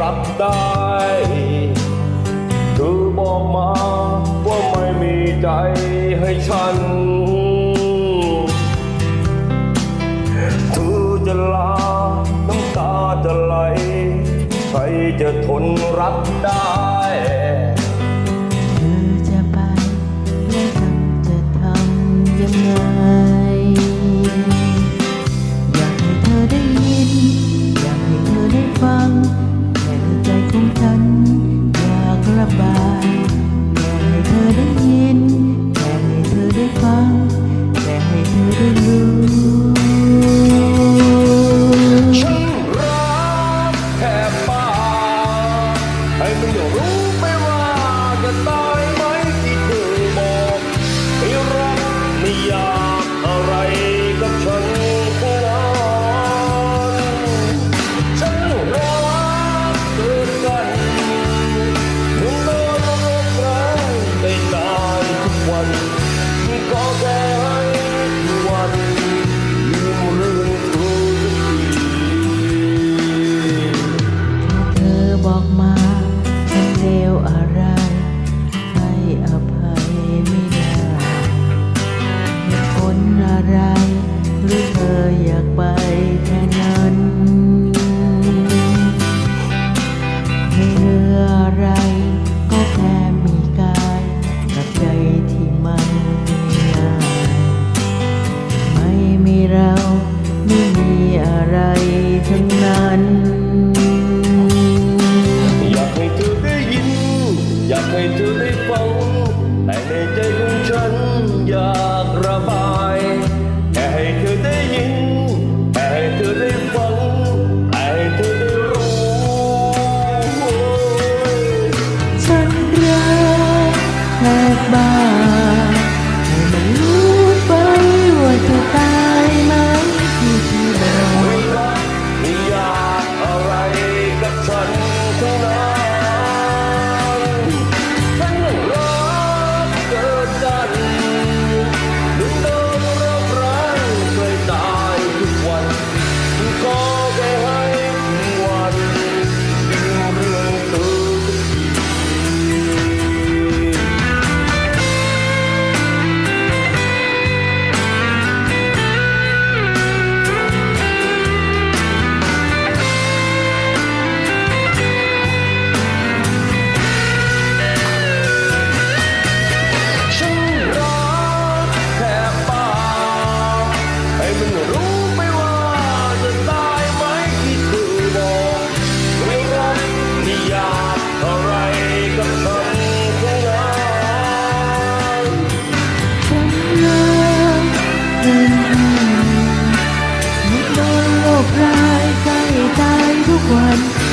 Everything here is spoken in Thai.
รับได้ คือบอกมาว่าไม่มีใจให้ฉันเธอจะลาน้ำตาจะไหล ใครจะทนรับได้จะไปและทำจะทำยังไง 关。